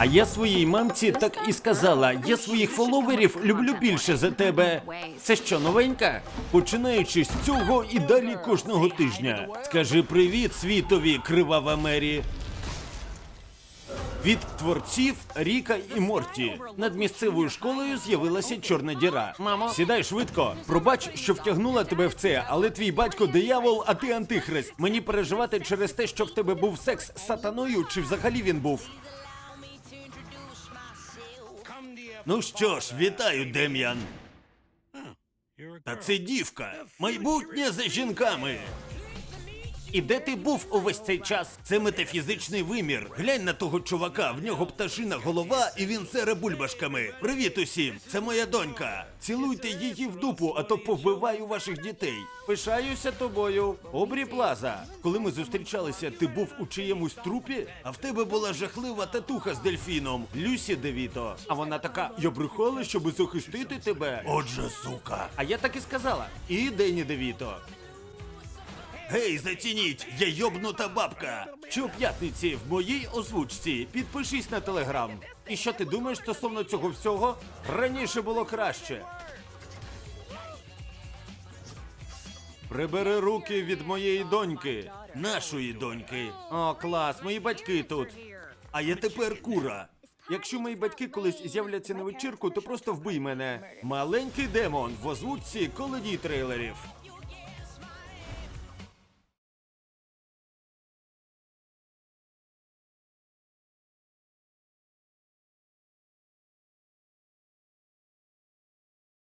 А я своїй мамці так і сказала: я своїх фоловерів люблю більше за тебе. Це що, новенька? Починаючи з цього і далі кожного тижня. Скажи привіт світові, кривава Мері. Від творців Ріка і Морті над місцевою школою з'явилася чорна діра. Мамо, сідай швидко. Пробач, що втягнула тебе в це, але твій батько диявол, а ти антихрист. Мені переживати через те, що в тебе був секс з сатаною, чи взагалі він був. Ну що ж, вітаю, Дем'ян. Та це дівка. Майбутнє за жінками. І де ти був увесь цей час? Це метафізичний вимір. Глянь на того чувака, в нього пташина голова, і він сере бульбашками. Привіт усім! Це моя донька. Цілуйте її в дупу, а то повбиваю ваших дітей. Пишаюся тобою. Обрі Плаза. Коли ми зустрічалися, ти був у чиємусь трупі, а в тебе була жахлива татуха з дельфіном. Люсі Девіто. А вона така: я брехала, щоб захистити тебе. Отже, сука. А я так і сказала. І Дені Девіто. Гей, зацініть, я йобнута бабка. Щоп'ятниці в моїй озвучці. Підпишись на телеграм. І що ти думаєш стосовно цього всього? Раніше було краще. Прибери руки від моєї доньки. Нашої доньки. О, клас, мої батьки тут. А я тепер кура. Якщо мої батьки колись з'являться на вечірку, то просто вбий мене. Маленький демон в озвучці колодій трейлерів.